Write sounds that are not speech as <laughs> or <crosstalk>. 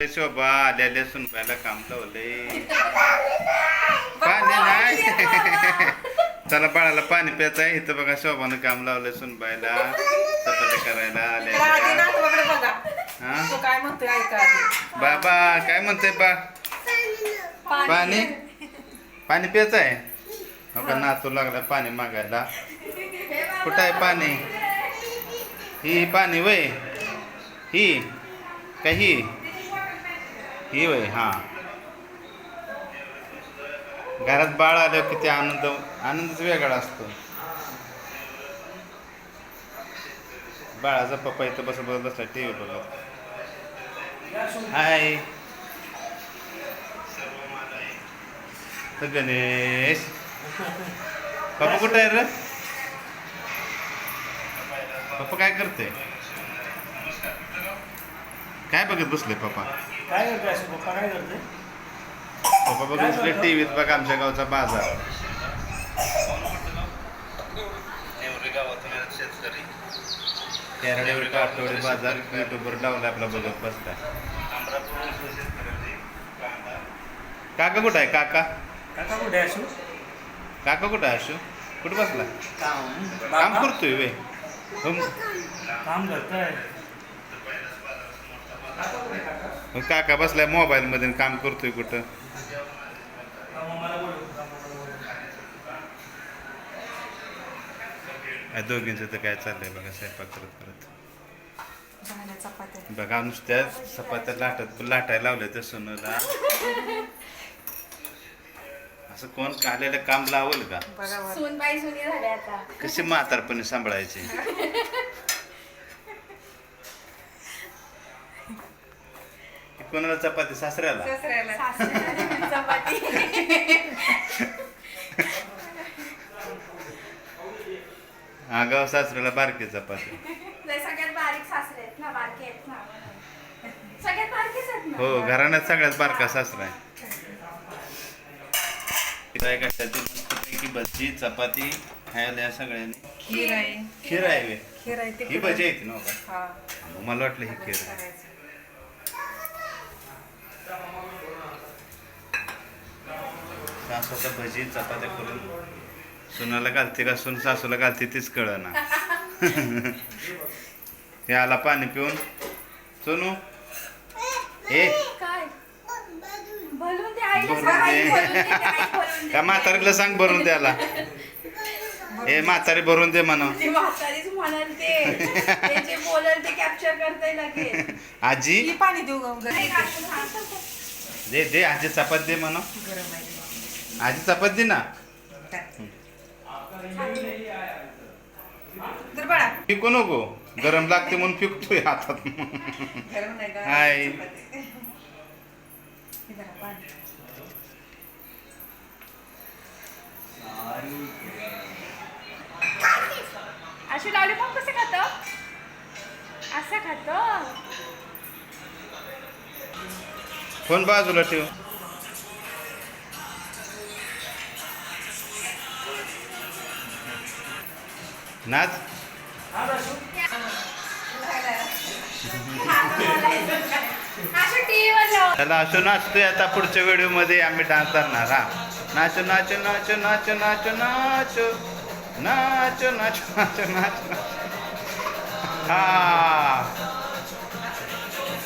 शोभा आलेल्या सुनबायला काम लावले पाणी नाही. <laughs> चला बाळाला पाणी प्यायचं आहे. इथं बघा शोभानं काम लावलंय सुनबायला चपात्या करायला आल्या काय म्हणतोय बाबा काय म्हणते बा? पाणी. पाणी? प्यायचं आहे? हो का नातू लागला पाणी मागायला. कुठं आहे पाणी? ही पाणी वय. ही का ही वय हा. घरात बाळ आल्यावर किती आनंद आनंदच वेगळा असतो. बाळाचा पप्पा इथं बसत बसत बसला टी व्ही बघत. हाय. गणेश. पप्पा कुठं आहे रे? पप्पा काय करते काय बघत बसले पप्पा? काय करतोय असं पप्पा काय करतोय? पप्पा बघत बसले टीव्हीत बघा आमच्या गावचा बाजार. आठवडे बाजार युट्यूबवर लावला आपला बघत बसलाय. काका कुठं आहे काका? काका कुठे असू काका कुठं आहे अशू कुठं बसला? काम. काम करतोय वे हम काम करतोय. काका बसलाय मोबाईल मध्ये काम करतोय कुठं? दोघींचं तर काय चाललंय बघा स्वयंपाक करत करत. बघा नुसत्या चपात्या लाटत लाटायला लावले तर सोनूला. असं कोण काढलेलं काम लावल का? कशी म्हातारपणे सांभाळायची? <laughs> कोणाला चपाती? सासऱ्याला? सासऱ्याला. सासऱ्याला चपाती. आगाव सासऱ्याला बारकी चपाती. सगळ्यात बारीक सासरे आहेत ना बारके आहेत ना. सगळ्यात बारकेच आहेत ना. हो घराण्यात सगळ्यात बारका सासरा आहे. काय कशाची मस्तपैकी भजी चपाती खायला या सगळ्यांनी. खीर आहे. खीर आहे खीर आहे ते ही भजी आहे ना हा. मग मला वाटलं ही खीर आहे. करायचं. हा भजी चपात्या करून सुनाला घालते का? सुन सासूला घालते तीच कळ ना आला <laughs> पाणी पिऊन. सोनू हे का म्हातारीला सांग भरून द्याला हे म्हातारी भरून दे म्हणा. आजी? दे दे आजी चपात दे म्हणा. आजी चपात दे ना. तर बाळा फिकू नको गरम लागते म्हणून फिकतोय हातात गरम नाही का हाय. चपाती. हे धरा पाणी. अशी लॉलीपॉप कसं खातो असं खातो फोन बाजूला ठेव नाच. त्याला असं नाचतोय आता पुढच्या व्हिडिओमध्ये. आम्ही डान्स करणार हा. नाचो नाचो नाचो नाचो नाचो नाचो. नाचो नाचो नाचो नाचो. हा.